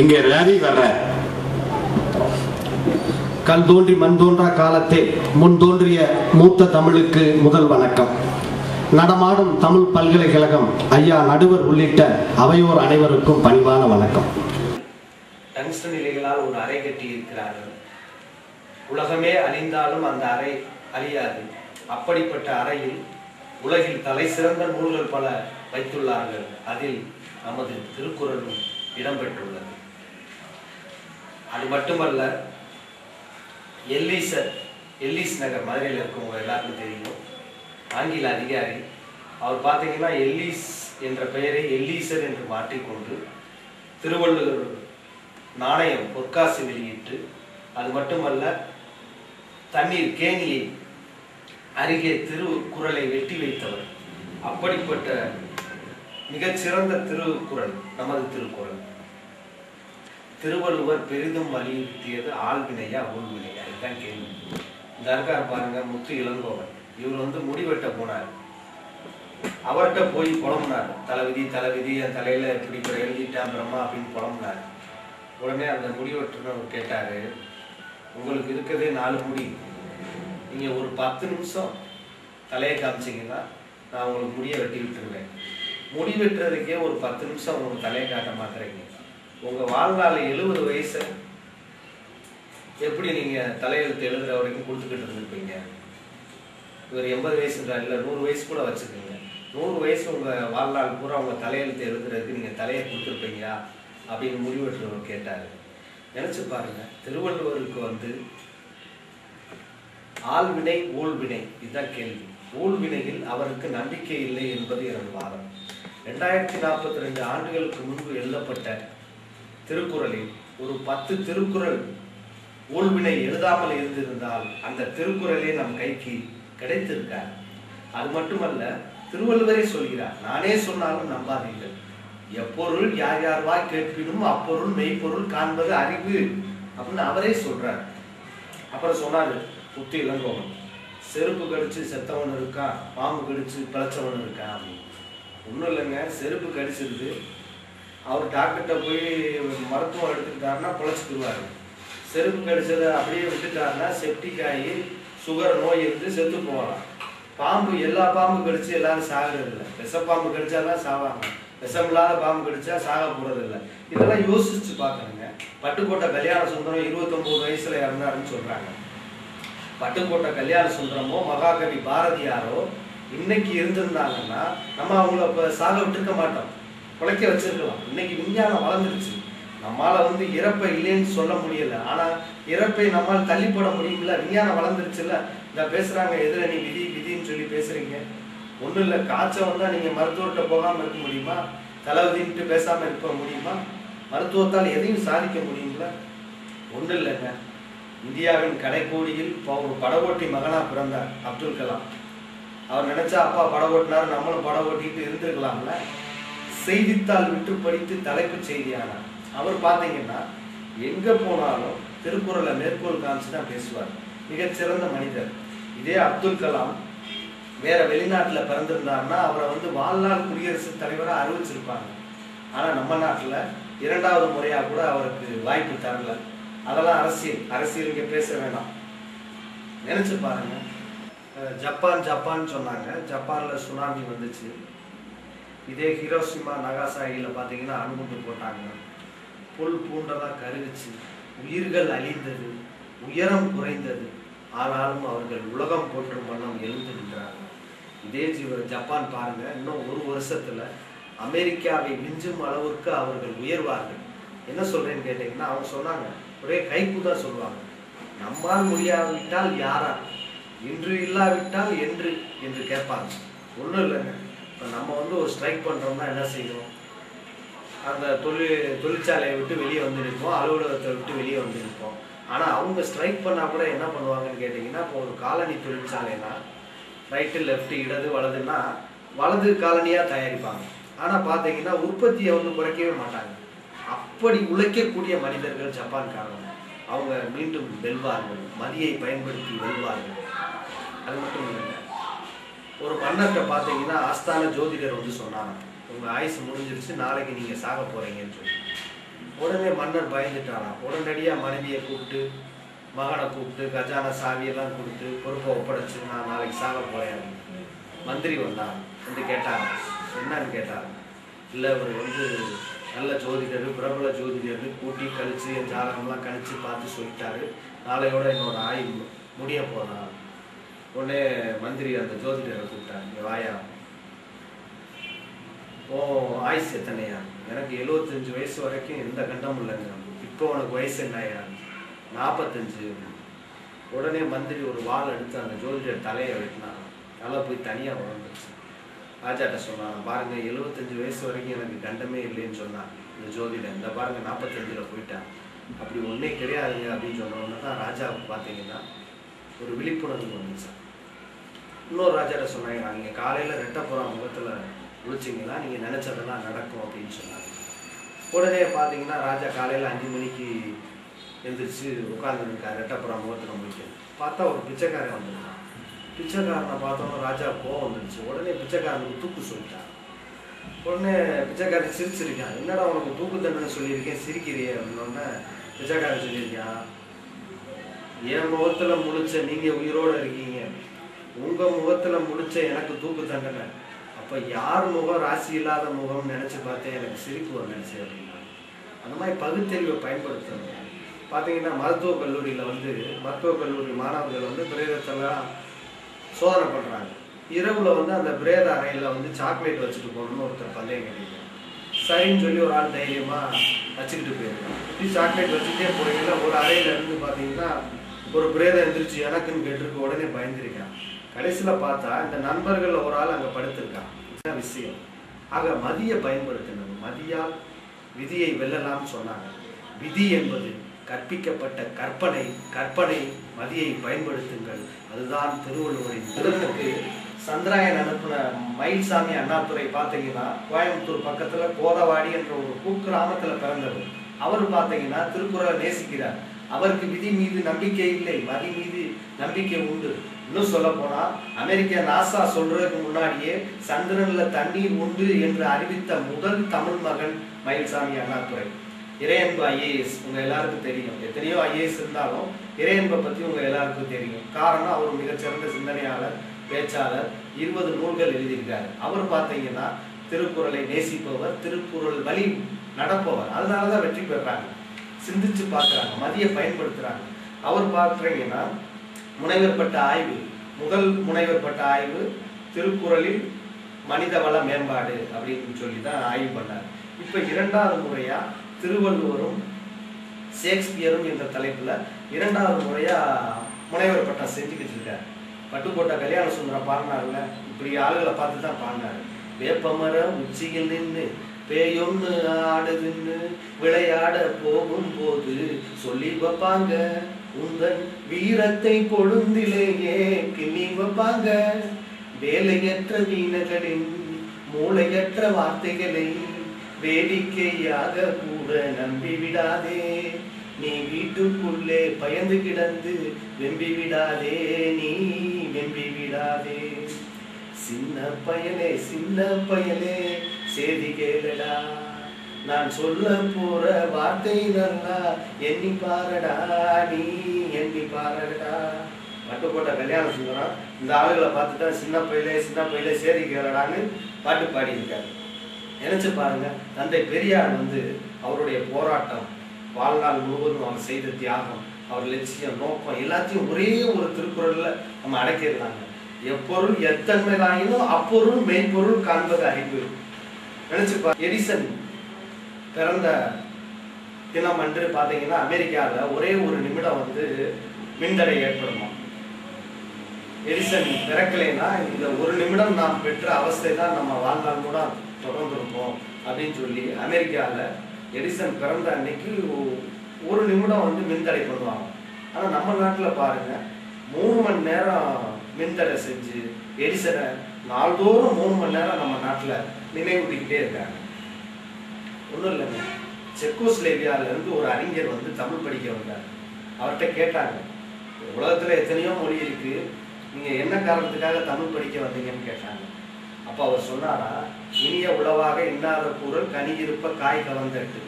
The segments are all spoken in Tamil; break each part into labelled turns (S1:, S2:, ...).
S1: இங்கே ரவி வர்ற. கல் தோன்றி மண் தோன்றா காலத்தே முன் தோன்றிய மூத்த தமிழுக்கு முதல் வணக்கம். நடமாடும் தமிழ் பல்கலைக்கழகம் ஐயா நடுவர் உள்ளிட்ட அவையோர் அனைவருக்கும் பணிவான வணக்கம்.
S2: டங்ஸ்டன் இலைகளால் ஒரு அறை கட்டி இருக்கிறார்கள் உலகமே அழிந்தாலும் அந்த அறை அழியாது. அப்படிப்பட்ட அறையில் உலகில் தலை சிறந்த நூல்கள் பல வைத்துள்ளார்கள். அதில் நமது திருக்குறளும் இடம்பெற்றுள்ளது அது மட்டுமல்ல எல்லீசர் எல்லீஸ் நகர் மதுரையில் இருக்கவங்க எல்லாருக்கும் தெரியும். ஆங்கில அதிகாரி. அவர் பார்த்தீங்கன்னா எல்லீஸ் என்ற பெயரை எல்லீசர் என்று மாற்றிக்கொண்டு திருவள்ளுவர் நாணயம் பொற்காசு வெளியிட்டு அது மட்டுமல்ல தண்ணீர் கேணியை அருகே திருக்குறளை வெட்டி வைத்தவர். அப்படிப்பட்ட மிகச்சிறந்த திருக்குறள் நமது திருக்குறள். திருவள்ளுவர் பெரிதும் வலியுறுத்தியது ஆள்வினையா ஊழ்வினையா? இதுதான் கேள்வி. தர்கார் பாருங்க முத்து இளங்கோவன். இவர் வந்து முடிவெட்ட போனார். அவர்கிட்ட போய் புலம்புனார். தலைவிதி தலைவிதி என் தலையில இப்படி இப்படி எழுதிட்டான் பிரம்மா அப்படின்னு புலம்புனார். உடனே அந்த முடிவெட்டுன்னு கேட்டாரு. உங்களுக்கு இருக்கிறதே நாலு முடி. நீங்க ஒரு பத்து நிமிஷம் தலையை காமிச்சீங்கன்னா நான் உங்களுக்கு முடியை வெட்டி விட்டுருவேன். முடி வெட்டுறதுக்கே ஒரு பத்து நிமிஷம் உங்களுக்கு தலையை காட்ட மாத்துறீங்க உங்க வாழ்நாள் எழுபது வயசு எப்படி நீங்க தலையெழுத்து எழுதுற வரைக்கும் கொடுத்துக்கிட்டு இருந்திருப்பீங்க? இவர் எண்பது வயசுன்றா இல்லை நூறு வயசு கூட வச்சுக்கோங்க. நூறு வயசு உங்க வாழ்நாள் பூரா உங்க தலையெழுத்து எழுதுறதுக்கு நீங்க தலையை கொடுத்துருப்பீங்களா? அப்படின்னு முடிவெட்டுறவர் கேட்டாரு. நினைச்சு பாருங்க திருவள்ளுவருக்கு வந்து ஆள்வினை ஊழ்வினை இதுதான் கேள்வி. ஊழ்வினையில் அவருக்கு நம்பிக்கை இல்லை என்பது எனது வாதம். ரெண்டாயிரத்தி நாற்பத்தி ரெண்டு ஆண்டுகளுக்கு முன்பு எழுதப்பட்ட திருக்குறளில் ஒரு பத்து திருக்குறள் ஊழ்வினை எழுதாமல் இருந்திருந்தால் அந்த திருக்குறளே நம் கைக்கு கிடைத்திருக்கார் அது மட்டுமல்ல திருவள்ளுவரே சொல்கிறார் நானே சொன்னாலும் நம்பாதீர்கள். எப்பொருள் யார் யார் வாய் கேட்பினும் அப்பொருள் மெய்ப்பொருள் காண்பது அறிவு அப்படின்னு அவரே சொல்றார். அப்புறம் சொன்னாரு புத்தி இளங்கோவன் செருப்பு கடிச்சு செத்தவன் இருக்கான் பாம்பு கடிச்சு பிழைச்சவன் இருக்கான் அப்படின்னு. ஒன்றும் இல்லைங்க செருப்பு கடிச்சிருது அவர் டாக்டர்கிட்ட போய் மருத்துவம் எடுத்துக்கிட்டாருன்னா பிழைச்சிக்குவாரு செருப்பு கடிச்சதை அப்படியே விட்டுட்டாருன்னா செப்டிக் ஆகி சுகர் நோய் இருந்து செத்து போகலாம். பாம்பு எல்லா பாம்பு கடிச்சு எல்லாரும் சாகிறது இல்லை விஷப்பாம்பு கடிச்சாதான் சாவாங்க. விஷம் இல்லாத பாம்பு கடிச்சா சாக போறது இல்லை இதெல்லாம் யோசிச்சு பார்க்கணுங்க. பட்டுக்கோட்டை கல்யாண சுந்தரம் இருபத்தொம்போது வயசுல இறந்தாருன்னு சொல்றாங்க. பட்டுக்கோட்டை கல்யாண சுந்தரமோ மகாகவி பாரதியாரோ இன்னைக்கு இருந்திருந்தாங்கன்னா நம்ம அவங்கள இப்ப சாக விட்டுருக்க மாட்டோம். பிழைக்க வச்சிருக்கலாம். இன்னைக்கு விஞ்ஞானம் வளர்ந்துருச்சு நம்மால வந்து இறப்பை இல்லைன்னு சொல்ல முடியல. ஆனா இறப்பை நம்மால் தள்ளி போட முடியும்ல? விஞ்ஞானம் வளர்ந்துருச்சுல்ல? இந்த பேசுறாங்க எதில் நீ விதி விதின்னு சொல்லி பேசுறீங்க. ஒண்ணும் இல்ல. காய்ச்சல் வந்தா நீங்க மருத்துவர்கிட்ட போகாம இருக்க முடியுமா? தலைவதின்ட்டு பேசாம இருக்க முடியுமா? மருத்துவத்தால் எதையும் சாதிக்க முடியுங்களா ஒன்றும் இல்லைங்க. இந்தியாவின் கடைக்கோடியில் ஒரு படகோட்டி மகனாக பிறந்தார் அப்துல் கலாம். அவர் நினைச்சா அப்பா படம் ஓட்டினார் நம்மளும் படம் ஓட்டிட்டு இருந்திருக்கலாம்ல? செய்தித்தாள் விட்டு படித்து தலைப்பு செய்தியானார். அவர் பார்த்தீங்கன்னா எங்க போனாலும் திருக்குறளை மேற்கோள் காமிச்சு தான் பேசுவார். மிகச்சிறந்த மனிதர். இதே அப்துல் கலாம் வேற வெளிநாட்டில் பிறந்திருந்தாருன்னா அவரை வந்து வாழ்நாள் குடியரசுத் தலைவராக அறிவிச்சிருப்பாங்க. ஆனால் நம்ம நாட்டில் இரண்டாவது முறையாக கூட அவருக்கு வாய்ப்பு தரல. அதெல்லாம் அரசியல். அரசியல் இங்கே பேச வேணாம். நினச்சி பாருங்க. ஜப்பான் ஜப்பான் சொன்னாங்க. ஜப்பானில் சுனாமி வந்துச்சு. இதே ஹிரோஷிமா நகாசாகியில் பார்த்தீங்கன்னா அணுகுண்டு போட்டாங்க. புல் பூண்டெல்லாம் கருவிச்சு உயிர்கள் அழிந்தது உயரம் குறைந்தது. ஆனாலும் அவர்கள் உலகம் போற்றும் வண்ணம் எழுந்து நின்றாங்க. இதே ஜீவர் ஜப்பான் பாருங்க இன்னும் ஒரு வருஷத்துல அமெரிக்காவை மிஞ்சும் அளவுக்கு அவர்கள் உயர்வார்கள். என்ன சொல்றேன்னு கேட்டீங்கன்னா அவங்க சொன்னாங்க ஒரே கைக்குதான் சொல்லுவாங்க. நம்மால் முடியாவிட்டால் யாரா இன்று இல்லாவிட்டால் என்று என்று கேட்பாங்க. ஒன்றும் இல்லைங்க. இப்போ நம்ம வந்து ஒரு ஸ்ட்ரைக் பண்ணுறோம்னா என்ன செய்யணும்? அந்த தொழில் தொழிற்சாலையை விட்டு வெளியே வந்து நிற்போம் அலுவலகத்தை விட்டு வெளியே வந்து நிற்போம் ஆனால் அவங்க ஸ்ட்ரைக் பண்ணால் கூட என்ன பண்ணுவாங்கன்னு கேட்டிங்கன்னா இப்போ ஒரு காலனி தொழிற்சாலைனா ரைட்டு லெஃப்ட்டு இடது வலதுன்னா வலது காலனியாக தயாரிப்பாங்க. ஆனால் பார்த்தீங்கன்னா உற்பத்தியை வந்து குறைக்கவே மாட்டாங்க. அப்படி உழைக்கக்கூடிய மனிதர்கள் ஜப்பான்காரங்க. அவங்க மீண்டும் வெல்வார்கள். மதியை பயன்படுத்தி வெல்வார்கள். அது மட்டும் இல்லைங்க. ஒரு மன்னர்கிட்ட பார்த்தீங்கன்னா ஆஸ்தான ஜோதிடர் வந்து சொன்னாங்க. உங்கள் ஆயுசு முடிஞ்சிருச்சு நாளைக்கு நீங்கள் சாக போகிறீங்கன்னு சொல்லி. உடனே மன்னர் பயந்துட்டாராம். உடனடியாக மனைவியை கூப்பிட்டு மகனை கூப்பிட்டு கஜானா சாவியெல்லாம் கொடுத்து பொறுப்பை ஒப்படைச்சு நான் நாளைக்கு சாக போகிறேன் மந்திரி வந்தான் வந்து கேட்டாங்க. என்னன்னு கேட்டாங்க? இல்லை அவர் வந்து நல்ல ஜோதிடர் பிரபல ஜோதிடர் கூட்டி கழிச்சு என் ஜாதகம்லாம் கணிச்சு பார்த்து சொல்லிட்டாரு. நாளையோட என்னோட ஆயுள் முடிய போகிறான் உடனே மந்திரி அந்த ஜோதிடரை கூப்பிட்டாங்க வாயா. ஓ ஆயுசு எத்தனையா? எனக்கு எழுபத்தஞ்சு வயசு வரைக்கும் எந்த கண்டமும் இல்லைங்க. இப்போ உனக்கு வயசு என்னையா நாற்பத்தஞ்சு உடனே மந்திரி ஒரு வால் எடுத்து அந்த ஜோதிடர் தலையை வெட்டினான் தலை போய் தனியாக வளர்ந்துச்சு ராஜாட்ட சொன்னான் பாருங்க எழுபத்தஞ்சு வயசு வரைக்கும் எனக்கு கண்டமே இல்லைன்னு சொன்னான் இந்த ஜோதிடர் இந்த பாருங்க நாற்பத்தஞ்சில் போயிட்டான் அப்படி ஒன்றே கிடையாதுங்க அப்படின்னு சொன்ன தான் ராஜாவுக்கு பார்த்தீங்கன்னா ஒரு விழிப்புணர்வு வந்துச்சு. இன்னொரு ராஜாட்ட சொன்னாங்க நீங்கள் காலையில் ரெட்டப்புறம் முகத்தில் குளிச்சிங்கன்னா நீங்கள் நினச்சதெல்லாம் நடக்கும் அப்படின்னு சொன்னாங்க. உடனே பார்த்தீங்கன்னா ராஜா காலையில் அஞ்சு மணிக்கு எழுந்திரிச்சு உட்காந்துருக்கார் ரெட்டப்புறம் முகத்தில் முடிக்கணும் பார்த்தா ஒரு பிச்சைக்காரன் வந்திருக்கான். பிச்சைக்காரனை பார்த்தோன்னா ராஜா கோவம் வந்துருச்சு. உடனே பிச்சைக்காரனுக்கு தூக்கு சொல்லிட்டான். உடனே பிச்சைக்காரன் சிரிச்சிருக்கான். என்னடா உனக்கு தூக்கு தண்டனை சொல்லியிருக்கேன் சிரிக்கிறியே? அப்படின்னோடனே பிச்சைக்காரன் சொல்லியிருக்கான் என் முகத்தில் முழிச்ச நீங்கள் உயிரோட இருக்கீங்க. உங்க முகத்துல முடிச்ச எனக்கு தூக்கு தண்டனை. அப்ப யார் முகம் ராசி இல்லாத முகம் நினைச்சு பார்த்தேன் எனக்கு சிரிப்பு வந்துடுச்சு அப்படின்னா. அந்த மாதிரி பகுத்தறிவை பயன்படுத்தணும். பார்த்தீங்கன்னா மருத்துவ கல்லூரியில் வந்து மருத்துவ கல்லூரி மாணவர்கள் வந்து பிரேதத்தெல்லாம் சோதனை பண்ணுறாங்க இரவில் வந்து அந்த பிரேத அறையில் வந்து சாக்லேட் வச்சுட்டு போகணும்னு ஒருத்தர் பந்தயம் கிடைக்கும் சரின்னு சொல்லி ஒரு ஆள் தைரியமாக வச்சுக்கிட்டு போயிருக்கான் இப்படி சாக்லேட் வச்சுட்டே போறீங்களா ஒரு அறையில இருந்து பார்த்தீங்கன்னா ஒரு பிரேதம் எந்திரிச்சு எனக்குன்னு கேட்டிருக்கு உடனே பயந்துருக்கேன் கடைசியில் பார்த்தா இந்த நண்பர்களில் ஒரு ஆள் அங்கே படுத்திருக்கான் விஷயம். ஆக மதியை பயன்படுத்தினது மதியால் விதியை வெல்லலாம்னு சொன்னாங்க. விதி என்பது கற்பிக்கப்பட்ட கற்பனை. கற்பனை மதியை பயன்படுத்துங்கள். அதுதான் திருவள்ளுவரின் முதலுக்கு சந்திராயன் அனுப்பின மயில்சாமி அண்ணாதுரை பார்த்தீங்கன்னா கோயம்புத்தூர் பக்கத்தில் கோதவாடி என்ற ஒரு குக்கிராமத்துல பிறந்தவர். அவர் பார்த்தீங்கன்னா திருக்குறளை நேசிக்கிறார். அவருக்கு விதி மீது நம்பிக்கை இல்லை. மதி மீது நம்பிக்கை உண்டு. இன்னும் சொல்ல போனா அமெரிக்க நாசா சொல்றதுக்கு முன்னாடியே சந்திரன்ல தண்ணீர் உண்டு என்று அறிவித்த முதல் தமிழ் மகன் மயில்சாமி அண்ணாதுரை. இறையன்பு ஐஏஎஸ் உங்க எல்லாருக்கும் தெரியும். எத்தனையோ ஐஏஎஸ் இருந்தாலும் இறையன்பை பத்தி உங்க எல்லாருக்கும் தெரியும். காரணம் அவர் மிகச்சிறந்த சிந்தனையாளர் பேச்சாளர் இருபது நூல்கள் எழுதியிருக்காரு. அவர் பார்த்தீங்கன்னா திருக்குறளை நேசிப்பவர் திருக்குறள் வழி நடப்பவர். அதனாலதான் வெற்றி பெறாங்க. சிந்திச்சு பார்க்கறாங்க மதிய பயன்படுத்துறாங்க. அவர் பார்க்குறீங்கன்னா முனைவர் பட்ட ஆய்வு முதல் முனைவர் பட்ட ஆய்வு திருக்குறளில் மனிதவள மேம்பாடு அப்படின்னு சொல்லி தான் ஆய்வு பண்ணார். இப்ப இரண்டாவது முறையா திருவள்ளுவரும் ஷேக்ஸ்பியரும் என்ற தலைப்புல இரண்டாவது முறையா முனைவர் பட்டம் செஞ்சுக்கிட்டு இருக்காரு பட்டுக்கோட்டை கல்யாண சுந்தரம் பாடினார்ல இப்படி ஆளுகளை பார்த்து தான் பாடினாரு. வேப்பமரம் உச்சியில் நின்று பேயொன்னு ஆடுதுன்னு விளையாட போகும்போது சொல்லி வைப்பாங்க. உங்கள் வீரத்தை கொழுந்திலேயே கிளிவப்பாங்க வேலையற்ற வீணர்களின் மூளையற்ற வார்த்தைகளை வேடிக்கையாக கூட நம்பி விடாதே நீ வீட்டுக்குள்ளே பயந்து கிடந்து வெம்பி விடாதே நீ வெம்பி விடாதே சின்ன பயலே சின்ன பயலே செய்தி கேளடா. நான் சொல்ல போற வார்த்தை நல்லா எண்ணி பாருடா நீ எண்ணி பாருடா. பட்டு போட்ட கல்யாண சுந்தரம் இந்த ஆளுகளை பார்த்துட்டா சின்ன பையிலே சின்ன பையிலே சேரி கேளடான்னு பாட்டு பாடியிருக்காரு. நினைச்சு பாருங்க தந்தை பெரியார் வந்து அவருடைய போராட்டம் வாழ்நாள் முழுவதும் அவர் செய்த தியாகம் அவர் லட்சியம் நோக்கம் எல்லாத்தையும் ஒரே ஒரு திருக்குறள்ல நம்ம அடக்கியிருந்தாங்க எப்பொருள் எத்தன்மைதாயினும் அப்பொருள் மெய்ப்பொருள் காண்பது அறிவு நினைச்சு எடிசன் பிறந்த தினம் அன்று பார்த்தீங்கன்னா அமெரிக்காவில் ஒரே ஒரு நிமிடம் வந்து மின்தடை ஏற்படுமா? எடிசன் பிறக்கலைன்னா இந்த ஒரு நிமிடம் நாம் பெற்ற அவஸ்தை தான் நம்ம வாழ்நாள் கூட தொடர்ந்துருப்போம் அப்படின்னு சொல்லி அமெரிக்காவில் எடிசன் பிறந்த அன்னைக்கு ஒ- ஒரு நிமிடம் வந்து மின்தடை பண்ணுவாங்க. ஆனால் நம்ம நாட்டில் பாருங்கள் மூணு மணி நேரம் மின்தடை செஞ்சு எடிசனை நாள்தோறும் மூணு மணி நேரம் நம்ம நாட்டில் நினைவூட்டிக்கிட்டே இருக்காங்க. ஒன்றும் இல்லைங்க. செக்கோஸ்லேவியாவிலேருந்து ஒரு அறிஞர் வந்து தமிழ் படிக்க வந்தார். அவர்கிட்ட கேட்டாங்க உலகத்தில் எத்தனையோ மொழி இருக்குது நீங்கள் என்ன காரணத்துக்காக தமிழ் படிக்க வந்தீங்கன்னு கேட்டாங்க. அப்போ அவர் சொன்னாரா இனிய உளவாக இன்னாத கூறல் கனி இருப்ப காய் கலந்துட்டு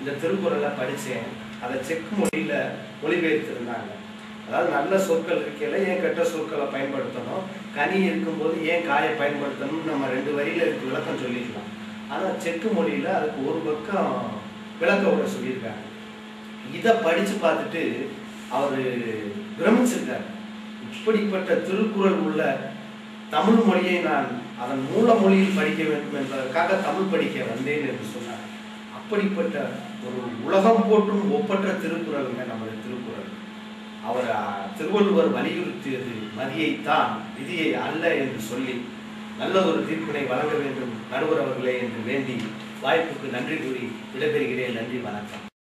S2: இந்த திருக்குறளை படித்தேன் அதை செக் மொழியில் மொழிபெயர்த்திருந்தாங்க. அதாவது நல்ல சொற்கள் இருக்கையில ஏன் கெட்ட சொற்களை பயன்படுத்தணும்? கனி இருக்கும்போது ஏன் காயை பயன்படுத்தணும் நம்ம ரெண்டு வரியில் இருக்கு விளக்கம் சொல்லிக்கலாம். ஆனால் செக்கு மொழியில் அதுக்கு ஒரு பக்கம் விளக்க உரை சொல்லியிருக்காங்க இதை படித்து பார்த்துட்டு அவர் பிரமிச்சிருக்கார். இப்படிப்பட்ட திருக்குறள் உள்ள தமிழ் மொழியை நான் அதன் மூல மொழியில் படிக்க வேண்டும் என்பதற்காக தமிழ் படிக்க வந்தேன் என்று சொன்னார். அப்படிப்பட்ட ஒரு உலகம் போற்றும் ஒப்பற்ற திருக்குறளுங்க நமது திருக்குறள். அவர் திருவள்ளுவர் வலியுறுத்தியது மதியைத்தான் விதியை அல்ல என்று சொல்லி நல்ல ஒரு தீர்ப்பினை வழங்க வேண்டும் நடுவர் அவர்களே என்று வேண்டி வாய்ப்புக்கு நன்றி கூறி விடைபெறுகிறேன். நன்றி வணக்கம்.